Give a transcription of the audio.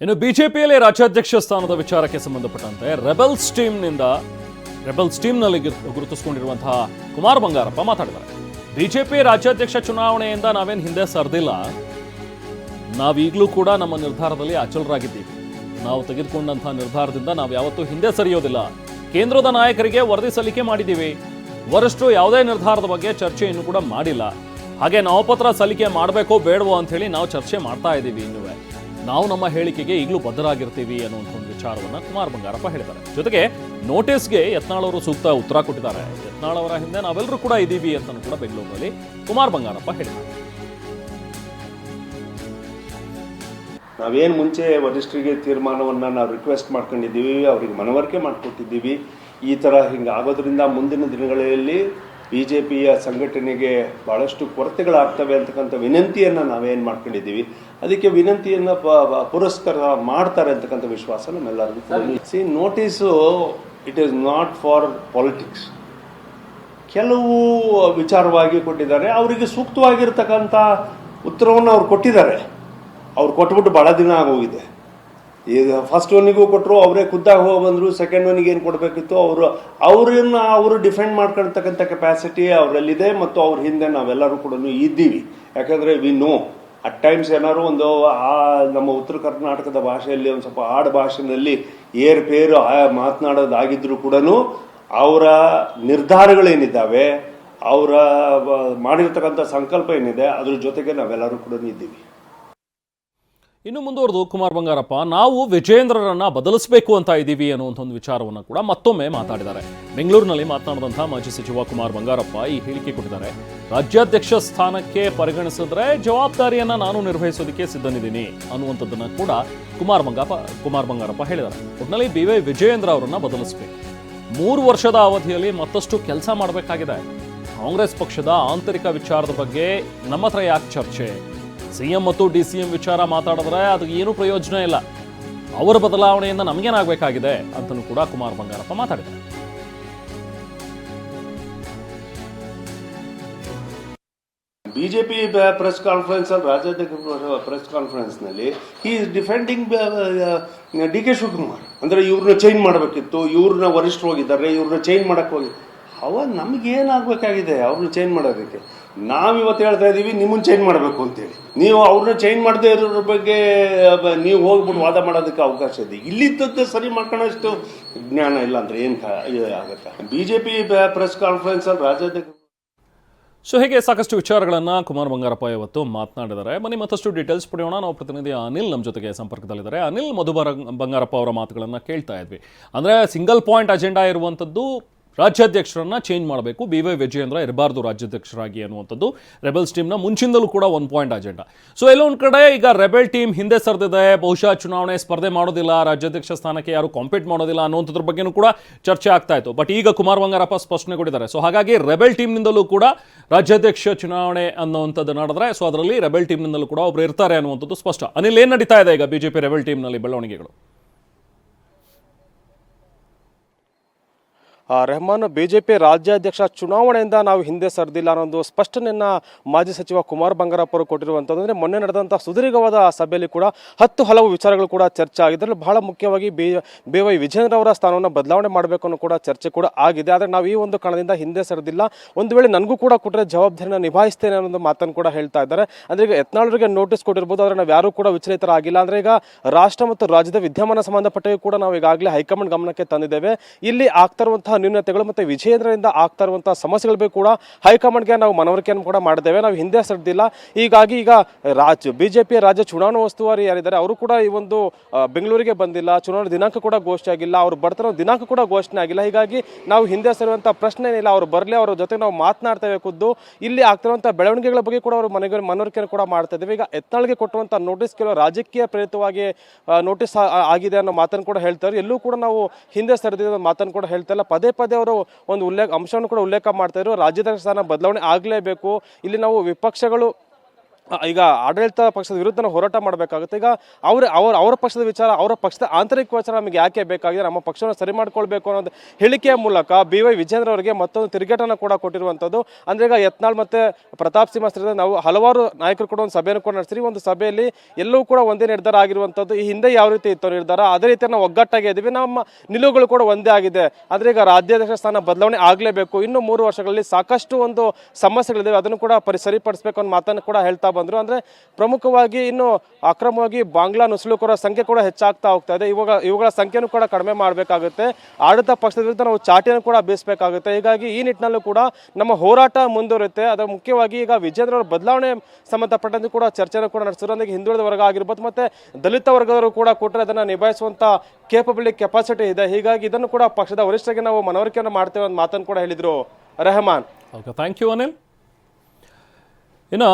ಇನ್ನು ಬಿಜೆಪಿಯಲ್ಲಿ ರಾಜ್ಯಾಧ್ಯಕ್ಷ ಸ್ಥಾನದ ವಿಚಾರಕ್ಕೆ ಸಂಬಂಧಪಟ್ಟಂತೆ ರೆಬಲ್ಸ್ ಟೀಮ್ನಿಂದ, ರೆಬಲ್ಸ್ ಟೀಮ್ನಲ್ಲಿ ಗುರ್- ಗುರುತಿಸಿಕೊಂಡಿರುವಂತಹ ಕುಮಾರ್ ಬಂಗಾರಪ್ಪ ಮಾತಾಡಿದ್ದಾರೆ. ಬಿಜೆಪಿ ರಾಜ್ಯಾಧ್ಯಕ್ಷ ಚುನಾವಣೆಯಿಂದ ನಾವೇನು ಹಿಂದೆ ಸರಿದಿಲ್ಲ. ನಾವೀಗಲೂ ಕೂಡ ನಮ್ಮ ನಿರ್ಧಾರದಲ್ಲಿ ಅಚಲರಾಗಿದ್ದೀವಿ. ನಾವು ತೆಗೆದುಕೊಂಡಂತಹ ನಿರ್ಧಾರದಿಂದ ನಾವು ಯಾವತ್ತೂ ಹಿಂದೆ ಸರಿಯೋದಿಲ್ಲ. ಕೇಂದ್ರದ ನಾಯಕರಿಗೆ ವರದಿ ಸಲ್ಲಿಕೆ ಮಾಡಿದ್ದೀವಿ. ವರಿಷ್ಠರು ಯಾವುದೇ ನಿರ್ಧಾರದ ಬಗ್ಗೆ ಚರ್ಚೆಯನ್ನು ಕೂಡ ಮಾಡಿಲ್ಲ. ಹಾಗೆ ನಾಮಪತ್ರ ಸಲ್ಲಿಕೆ ಮಾಡಬೇಕೋ ಬೇಡವೋ ಅಂತ ಹೇಳಿ ನಾವು ಚರ್ಚೆ ಮಾಡ್ತಾ ಇದ್ದೀವಿ ಇನ್ನುವೇ. ನಾವು ನಮ್ಮ ಹೇಳಿಕೆಗೆ ಈಗಲೂ ಬದ್ಧರಾಗಿರ್ತೀವಿ ಅನ್ನುವಂಥ ಒಂದು ವಿಚಾರವನ್ನು ಕುಮಾರ್ ಬಂಗಾರಪ್ಪ ಹೇಳಿದ್ದಾರೆ. ಜೊತೆಗೆ ನೋಟಿಸ್ಗೆ ಯತ್ನಾಳವರು ಸೂಕ್ತ ಉತ್ತರ ಕೊಟ್ಟಿದ್ದಾರೆ. ಯತ್ನಾಳ್ ಅವರ ಹಿಂದೆ ನಾವೆಲ್ಲರೂ ಕೂಡ ಇದ್ದೀವಿ ಅಂತ ಕೂಡ ಬೆಂಗಳೂರಿನಲ್ಲಿ ಕುಮಾರ್ ಬಂಗಾರಪ್ಪ ಹೇಳಿದ್ದಾರೆ. ನಾವೇನು ಮುಂಚೆ ವರಿಷ್ಠರಿಗೆ ತೀರ್ಮಾನವನ್ನು ನಾವು ರಿಕ್ವೆಸ್ಟ್ ಮಾಡ್ಕೊಂಡಿದ್ದೀವಿ, ಅವರಿಗೆ ಮನವರಿಕೆ ಮಾಡಿಕೊಟ್ಟಿದ್ದೀವಿ, ಈ ಥರ ಹಿಂಗೆ ಆಗೋದ್ರಿಂದ ಮುಂದಿನ ದಿನಗಳಲ್ಲಿ ಬಿ ಜೆ ಪಿಯ ಸಂಘಟನೆಗೆ ಭಾಳಷ್ಟು ಕೊರತೆಗಳಾಗ್ತವೆ ಅಂತಕ್ಕಂಥ ವಿನಂತಿಯನ್ನು ನಾವೇನು ಮಾಡ್ಕೊಂಡಿದ್ದೀವಿ. ಅದಕ್ಕೆ ವಿನಂತಿಯನ್ನು ಪುರಸ್ಕಾರ ಮಾಡ್ತಾರೆ ಅಂತಕ್ಕಂಥ ವಿಶ್ವಾಸ ನಮ್ಮೆಲ್ಲರಿಗೂ see notice it is not for politics ಕೆಲವು ವಿಚಾರವಾಗಿ ಕೊಟ್ಟಿದ್ದಾರೆ. ಅವರಿಗೆ ಸೂಕ್ತವಾಗಿರ್ತಕ್ಕಂಥ ಉತ್ತರವನ್ನು ಅವ್ರು ಕೊಟ್ಟಿದ್ದಾರೆ. ಅವ್ರು ಕೊಟ್ಬಿಟ್ಟು ಭಾಳ ದಿನ ಆಗೋಗಿದೆ. ಈಗ ಫಸ್ಟ್ ಒನ್ನಿಗೂ ಕೊಟ್ಟರು ಅವರೇ ಖುದ್ದಾಗಿ ಹೋಗಿ ಬಂದರು ಸೆಕೆಂಡ್ ಒನಿಗೆ ಏನು ಕೊಡಬೇಕಿತ್ತು, ಅವರು, ಅವ್ರನ್ನ ಅವರು ಡಿಫೆಂಡ್ ಮಾಡ್ಕೊಳ್ತಕ್ಕಂಥ ಕೆಪಾಸಿಟಿ ಅವರಲ್ಲಿದೆ ಮತ್ತು ಅವ್ರ ಹಿಂದೆ ನಾವೆಲ್ಲರೂ ಕೂಡ ಇದ್ದೀವಿ. ಯಾಕಂದರೆ ವಿ ನೋ ಅಟ್ ಟೈಮ್ಸ್ ಏನಾದ್ರು ಒಂದು, ಆ ನಮ್ಮ ಉತ್ತರ ಕರ್ನಾಟಕದ ಭಾಷೆಯಲ್ಲಿ ಒಂದು ಸ್ವಲ್ಪ ಆಡು ಭಾಷೆಯಲ್ಲಿ ಏರ್ಪೇರು ಆ ಮಾತನಾಡೋದಾಗಿದ್ರು ಕೂಡ ಅವರ ನಿರ್ಧಾರಗಳೇನಿದ್ದಾವೆ, ಅವರ ಮಾಡಿರ್ತಕ್ಕಂಥ ಸಂಕಲ್ಪ ಏನಿದೆ, ಅದ್ರ ಜೊತೆಗೆ ನಾವೆಲ್ಲರೂ ಕೂಡ ಇದ್ದೀವಿ. ಇನ್ನು ಮುಂದುವರೆದು ಕುಮಾರ್ ಬಂಗಾರಪ್ಪ, ನಾವು ವಿಜೇಂದ್ರರನ್ನ ಬದಲಿಸಬೇಕು ಅಂತ ಇದ್ದೀವಿ ಅನ್ನುವಂಥ ಒಂದು ವಿಚಾರವನ್ನು ಕೂಡ ಮತ್ತೊಮ್ಮೆ ಮಾತಾಡಿದ್ದಾರೆ. ಬೆಂಗಳೂರಿನಲ್ಲಿ ಮಾತನಾಡಿದಂಥ ಮಾಜಿ ಸಚಿವ ಕುಮಾರ್ ಬಂಗಾರಪ್ಪ ಈ ಹೇಳಿಕೆ ಕೊಟ್ಟಿದ್ದಾರೆ. ರಾಜ್ಯಾಧ್ಯಕ್ಷ ಸ್ಥಾನಕ್ಕೆ ಪರಿಗಣಿಸಿದ್ರೆ ಜವಾಬ್ದಾರಿಯನ್ನು ನಾನು ನಿರ್ವಹಿಸೋದಕ್ಕೆ ಸಿದ್ಧನಿದ್ದೀನಿ ಅನ್ನುವಂಥದ್ದನ್ನು ಕೂಡ ಕುಮಾರ್ ಬಂಗಾರಪ್ಪ ಕುಮಾರ್ ಬಂಗಾರಪ್ಪ ಹೇಳಿದ್ದಾರೆ. ಒಟ್ಟಿನಲ್ಲಿ ಬಿ ವೈ ವಿಜಯೇಂದ್ರ ಅವರನ್ನ ಬದಲಿಸಬೇಕು. ಮೂರು ವರ್ಷದ ಅವಧಿಯಲ್ಲಿ ಮತ್ತಷ್ಟು ಕೆಲಸ ಮಾಡಬೇಕಾಗಿದೆ. ಕಾಂಗ್ರೆಸ್ ಪಕ್ಷದ ಆಂತರಿಕ ವಿಚಾರದ ಬಗ್ಗೆ ನಮ್ಮ ಹತ್ರ ಯಾಕೆ ಚರ್ಚೆ? ಸಿಎಂ ಮತ್ತು ಡಿ ಸಿ ಎಂ ವಿಚಾರ ಮಾತಾಡಿದ್ರೆ ಅದಕ್ಕೆ ಏನೂ ಪ್ರಯೋಜನ ಇಲ್ಲ. ಅವರ ಬದಲಾವಣೆಯಿಂದ ನಮಗೇನಾಗಬೇಕಾಗಿದೆ ಅಂತಲೂ ಕೂಡ ಕುಮಾರ್ ಬಂಗಾರಪ್ಪ ಮಾತಾಡಿದ್ದಾರೆ. ಬಿಜೆಪಿ ಪ್ರೆಸ್ ಕಾನ್ಫರೆನ್ಸ್ ಅಲ್ಲಿ ರಾಜ್ಯಾಧ್ಯಕ್ಷ ಪ್ರೆಸ್ ಕಾನ್ಫರೆನ್ಸ್ನಲ್ಲಿ ಈ is defending D K Shivakumar. ಅಂದ್ರೆ ಇವ್ರನ್ನ ಚೇಂಜ್ ಮಾಡಬೇಕಿತ್ತು, ಇವ್ರನ್ನ ವರಿಷ್ಠರು ಹೋಗಿದ್ದಾರೆ, ಇವ್ರನ್ನ ಚೇಂಜ್ ಮಾಡಕ್ಕೆ ಹೋಗಿ ಅವ ನಮ್ಗೆ ಏನಾಗಬೇಕಾಗಿದೆ ಅವ್ರನ್ನ ಚೇಂಜ್ ಮಾಡೋದಕ್ಕೆ. ನಾವು ಇವತ್ತು ಹೇಳ್ತಾ ಇದ್ದೀವಿ ನಿಮ್ಮನ್ನು ಚೇಂಜ್ ಮಾಡಬೇಕು ಅಂತೇಳಿ. ನೀವು ಅವ್ರನ್ನ ಚೇಂಜ್ ಮಾಡದೇ ಇರೋದ್ರ ಬಗ್ಗೆ ನೀವು ಹೋಗ್ಬಿಟ್ಟು ವಾದ ಮಾಡೋದಕ್ಕೆ ಅವಕಾಶ ಇದೆ. ಇಲ್ಲಿದ್ದದ್ದು ಸರಿ ಮಾಡ್ಕೊಳ್ಳೋಷ್ಟು ಜ್ಞಾನ ಇಲ್ಲ ಅಂದ್ರೆ ಏನು ಆಗುತ್ತೆ B J P press conference ಅಲ್ಲಿ ರಾಜ್ಯಾಧ್ಯಕ್ಷ ಸೊ ಹೇಗೆ ಸಾಕಷ್ಟು ವಿಚಾರಗಳನ್ನು ಕುಮಾರ್ ಬಂಗಾರಪ್ಪ ಇವತ್ತು ಮಾತನಾಡಿದ್ದಾರೆ. ಮನೆ ಮತ್ತಷ್ಟು ಡೀಟೇಲ್ಸ್ ಪಡೆಯೋಣ. ನಾವು ಪ್ರತಿನಿಧಿ ಅನಿಲ್ ನಮ್ಮ ಜೊತೆಗೆ ಸಂಪರ್ಕದಲ್ಲಿದ್ದಾರೆ. ಅನಿಲ್ ಮಧುಬರ ಬಂಗಾರಪ್ಪ ಅವರ ಮಾತುಗಳನ್ನು ಕೇಳ್ತಾ ಇದ್ವಿ. ಅಂದ್ರೆ ಸಿಂಗಲ್ ಪಾಯಿಂಟ್ ಅಜೆಂಡಾ ಇರುವಂಥದ್ದು ರಾಜ್ಯಾಧ್ಯಕ್ಷರನ್ನ ಚೇಂಜ್ ಮಾಡಬೇಕು. ಬಿ ವೈ ವಿಜಯೇಂದ್ರ ಇರಬಾರ್ದು ರಾಜ್ಯಾಧ್ಯಕ್ಷರಾಗಿ ಅನ್ನುವಂಥದ್ದು ರೆಬೆಲ್ಸ್ ಟೀಮ್ನ ಮುಂಚಿಂದಲೂ ಕೂಡ ಒನ್ ಪಾಯಿಂಟ್ ಅಜೆಂಡಾ ಸೊ ಎಲ್ಲೊಂದು ಕಡೆ ಈಗ ರೆಬೆಲ್ ಟೀಮ್ ಹಿಂದೆ ಸರಿದಿದೆ. ಬಹುಶಃ ಚುನಾವಣೆ ಸ್ಪರ್ಧೆ ಮಾಡೋದಿಲ್ಲ. ರಾಜ್ಯಾಧ್ಯಕ್ಷ ಸ್ಥಾನಕ್ಕೆ ಯಾರು ಕಾಂಪೀಟ್ ಮಾಡೋದಿಲ್ಲ ಅನ್ನುವಂಥದ್ರ ಬಗ್ಗೆನೂ ಕೂಡ ಚರ್ಚೆ ಆಗ್ತಾ ಇತ್ತು. ಬಟ್ ಈಗ ಕುಮಾರ್ ವಂಗಾರಪ್ಪ ಸ್ಪಷ್ಟನೆ ಕೊಟ್ಟಿದ್ದಾರೆ ಸೊ ಹಾಗಾಗಿ ರೆಬೆಲ್ ಟೀಮ್ನಿಂದಲೂ ಕೂಡ ರಾಜ್ಯಾಧ್ಯಕ್ಷ ಚುನಾವಣೆ ಅನ್ನುವಂಥದ್ದು ನಡೆದ್ರೆ ಸೊ ಅದರಲ್ಲಿ ರೆಬೆಲ್ ಟೀಮ್ನಿಂದಲೂ ಕೂಡ ಒಬ್ರು ಇರ್ತಾರೆ ಅನ್ನುವಂಥದ್ದು ಸ್ಪಷ್ಟ. ಅನಿಲ್, ಏನು ನಡೀತಾ ಇದೆ ಈಗ ಬಿಜೆಪಿ ರೆಬೆಲ್ ಟೀಮ್ನಲ್ಲಿ ಬೆಳವಣಿಗೆಗಳು? ರೆಹಮಾನ್ ಬಿಜೆಪಿ ರಾಜ್ಯಾಧ್ಯಕ್ಷ ಚುನಾವಣೆಯಿಂದ ನಾವು ಹಿಂದೆ ಸರಿದಿಲ್ಲ ಅನ್ನೋದು ಸ್ಪಷ್ಟನೆಯನ್ನ ಮಾಜಿ ಸಚಿವ ಕುಮಾರ್ ಬಂಗಾರಪ್ಪ ಅವರು ಕೊಟ್ಟಿರುವಂಥದ್ದು. ಅಂದರೆ ಮೊನ್ನೆ ನಡೆದಂಥ ಸುದೀರ್ಘವಾದ ಸಭೆಯಲ್ಲಿ ಕೂಡ ಹತ್ತು ಹಲವು ವಿಚಾರಗಳು ಕೂಡ ಚರ್ಚೆ ಆಗಿದೆ ಬಹಳ ಮುಖ್ಯವಾಗಿ ಬಿ ಬಿ ವೈ ವಿಜೇಂದ್ರ ಅವರ ಸ್ಥಾನವನ್ನು ಬದಲಾವಣೆ ಮಾಡಬೇಕು ಅನ್ನೋ ಕೂಡ ಚರ್ಚೆ ಕೂಡ ಆಗಿದೆ. ಆದರೆ ನಾವು ಈ ಒಂದು ಕಾರಣದಿಂದ ಹಿಂದೆ ಸರಿದಿಲ್ಲ. ಒಂದು ವೇಳೆ ನನಗೂ ಕೂಡ ಕೊಟ್ಟರೆ ಜವಾಬ್ದಾರಿನ ನಿಭಾಯಿಸ್ತೇನೆ ಅನ್ನೋ ಒಂದು ಮಾತನ್ನು ಕೂಡ ಹೇಳ್ತಾ ಇದ್ದಾರೆ. ಅಂದರೆ ಈಗ ಯತ್ನಾಳರಿಗೆ ನೋಟಿಸ್ ಕೊಟ್ಟಿರ್ಬೋದು, ಆದರೆ ನಾವು ಯಾರೂ ಕೂಡ ವಿಚಲಿತರಾಗಿಲ್ಲ ಅಂದರೆ ಈಗ ರಾಷ್ಟ್ರ ಮತ್ತು ರಾಜ್ಯದ ವಿದ್ಯಮಾನ ಸಂಬಂಧಪಟ್ಟ ಕೂಡ ನಾವು ಈಗಾಗಲೇ ಹೈಕಮಾಂಡ್ ಗಮನಕ್ಕೆ ತಂದಿದ್ದೇವೆ. ಇಲ್ಲಿ ಆಗ್ತಾ ಇರುವಂತಹ ನ್ಯೂನತೆಗಳು ಮತ್ತೆ ವಿಜೇಂದ್ರದಿಂದ ಆಗ್ತಾ ಇರುವಂಥ ಸಮಸ್ಯೆಗಳ ಕೂಡ ಹೈಕಮಾಂಡ್ಗೆ ನಾವು ಮನವರಿಕೆಯನ್ನು ಕೂಡ ಮಾಡಿದ್ದೇವೆ ನಾವು ಹಿಂದೆ ಸರಿದಿಲ್ಲ. ಹೀಗಾಗಿ ಈಗ ರಾಜ್, ಬಿಜೆಪಿಯ ರಾಜ್ಯ ಚುನಾವಣಾ ಉಸ್ತುವಾರಿ ಯಾರಿದ್ದಾರೆ, ಅವರು ಕೂಡ ಈ ಒಂದು ಬೆಂಗಳೂರಿಗೆ ಬಂದಿಲ್ಲ. ಚುನಾವಣಾ ದಿನಾಂಕ ಕೂಡ ಘೋಷಣೆ ಆಗಿಲ್ಲ. ಅವರು ಬರ್ತಾರೋ ದಿನಾಂಕ ಕೂಡ ಘೋಷಣೆ ಆಗಿಲ್ಲ. ಹೀಗಾಗಿ ನಾವು ಹಿಂದೆ ಸರಿಯುವಂತಹ ಪ್ರಶ್ನೆ ಏನಿಲ್ಲ. ಅವರು ಬರಲಿ, ಅವರ ಜೊತೆ ನಾವು ಮಾತನಾಡ್ತೇವೆ ಖುದ್ದು. ಇಲ್ಲಿ ಆಗ್ತಿರುವಂತಹ ಬೆಳವಣಿಗೆಗಳ ಬಗ್ಗೆ ಕೂಡ ಅವರು ಮನೆಗೆ ಮನವರಿಕೆಯನ್ನು ಕೂಡ ಮಾಡ್ತಾ ಇದ್ದೇವೆ. ಈಗ ಎತ್ತಾಳಿಗೆ ಕೊಟ್ಟುವಂತಹ ನೋಟಿಸ್ ಕೆಲವು ರಾಜಕೀಯ ಪ್ರೇರಿತವಾಗಿ ನೋಟಿಸ್ ಆಗಿದೆ ಅನ್ನೋ ಮಾತನ್ನು ಕೂಡ ಹೇಳ್ತಾರೆ. ಎಲ್ಲೂ ಕೂಡ ನಾವು ಹಿಂದೆ ಸರಿದ ಮಾತನ್ನು ಕೂಡ ಹೇಳ್ತಾ ಇಲ್ಲ. ಪದೇ ಅವರು ಒಂದು ಉಲ್ಲೇಖ ಅಂಶವನ್ನು ಕೂಡ ಉಲ್ಲೇಖ ಮಾಡ್ತಾ ಇದ್ರು. ರಾಜ್ಯದ ಸ್ಥಾನ ಬದಲಾವಣೆ ಆಗಲೇಬೇಕು. ಇಲ್ಲಿ ನಾವು ವಿಪಕ್ಷಗಳು ಈಗ ಆಡಳಿತ ಪಕ್ಷದ ವಿರುದ್ಧ ಹೋರಾಟ ಮಾಡಬೇಕಾಗುತ್ತೆ. ಈಗ ಅವ್ರ ಅವ್ರ, ಅವರ ಪಕ್ಷದ ವಿಚಾರ, ಅವರ ಪಕ್ಷದ ಆಂತರಿಕ ವಿಚಾರ ನಮಗೆ ಯಾಕೆ ಬೇಕಾಗಿದೆ, ನಮ್ಮ ಪಕ್ಷವನ್ನು ಸರಿ ಮಾಡ್ಕೊಳ್ಬೇಕು ಅನ್ನೋದು ಹೇಳಿಕೆಯ ಮೂಲಕ ಬಿ ವೈ ವಿಜೇಂದ್ರ ಅವರಿಗೆ ಮತ್ತೊಂದು ತಿರುಗೇಟನ್ನು ಕೂಡ ಕೊಟ್ಟಿರುವಂಥದ್ದು. ಅಂದರೆ ಈಗ ಯತ್ನಾಳ್ ಮತ್ತು ಪ್ರತಾಪ್ ಸಿಂಹ ಸೇರಿದಂತೆ ನಾವು ಹಲವಾರು ನಾಯಕರು ಕೂಡ ಒಂದು ಸಭೆಯನ್ನು ಕೂಡ ನಡೆಸಿರಿ ಒಂದು ಸಭೆಯಲ್ಲಿ ಎಲ್ಲವೂ ಕೂಡ ಒಂದೇ ನಿರ್ಧಾರ ಆಗಿರುವಂಥದ್ದು. ಈ ಹಿಂದೆ ಯಾವ ರೀತಿ ಇತ್ತು ನಿರ್ಧಾರ? ಅದೇ ರೀತಿ ನಾವು ಒಗ್ಗಟ್ಟಾಗಿ ಇದ್ದೀವಿ. ನಮ್ಮ ನಿಲುವುಗಳು ಕೂಡ ಒಂದೇ ಆಗಿದೆ. ಆದರೆ ಈಗ ರಾಜ್ಯಾಧ್ಯಕ್ಷ ಸ್ಥಾನ ಬದಲಾವಣೆ ಆಗಲೇಬೇಕು. ಇನ್ನು ಮೂರು ವರ್ಷಗಳಲ್ಲಿ ಸಾಕಷ್ಟು ಒಂದು ಸಮಸ್ಯೆಗಳಿದ್ದಾವೆ ಅದನ್ನು ಕೂಡ ಪರಿ, ಸರಿಪಡಿಸಬೇಕು ಅನ್ನೋ ಮಾತನ್ನು ಕೂಡ ಹೇಳ್ತಾ ಬಂದರು. ಅಂದ್ರೆ ಪ್ರಮುಖವಾಗಿ ಇನ್ನು ಅಕ್ರಮವಾಗಿ ಬಾಂಗ್ಲಾ ನುಸುಳುಕೋರ ಸಂಖ್ಯೆ ಕೂಡ ಹೆಚ್ಚಾಗ್ತಾ ಹೋಗ್ತಾ ಇದೆ. ಇವಾಗ ಇವುಗಳ ಸಂಖ್ಯೆನೂ ಕೂಡ ಕಡಿಮೆ ಮಾಡಬೇಕಾಗುತ್ತೆ. ಆಡಳಿತ ಪಕ್ಷದ ವಿರುದ್ಧ ನಾವು ಚಾಟಿಯನ್ನು ಕೂಡ ಬೀಸಬೇಕಾಗುತ್ತೆ. ಹೀಗಾಗಿ ಈ ನಿಟ್ಟಿನಲ್ಲೂ ಕೂಡ ನಮ್ಮ ಹೋರಾಟ ಮುಂದುವರುತ್ತೆ ಅದರ ಮುಖ್ಯವಾಗಿ ಈಗ ವಿಜೇಂದ್ರ ಬದಲಾವಣೆ ಸಂಬಂಧಪಟ್ಟಂತೆ ಕೂಡ ಚರ್ಚೆಯನ್ನು ಕೂಡ ನಡೆಸಿದ್ರು. ಅಂದರೆ ಹಿಂದುಳಿದ ವರ್ಗ ಆಗಿರ್ಬೋದು, ಮತ್ತೆ ದಲಿತ ವರ್ಗದವರು ಕೂಡ ಕೊಟ್ಟರೆ ಅದನ್ನು ನಿಭಾಯಿಸುವಂಥ ಕೇಪಬಿಲಿಟಿ ಕೆಪಾಸಿಟಿ ಇದೆ. ಹೀಗಾಗಿ ಇದನ್ನು ಕೂಡ ಪಕ್ಷದ ವರಿಷ್ಠರಿಗೆ ನಾವು ಮನವರಿಕೆಯನ್ನು ಮಾಡ್ತೇವೆ ಅಂತ ಮಾತನ್ನು ಕೂಡ ಹೇಳಿದರು. Rehman. Okay thank you Anil ಇನ್ನು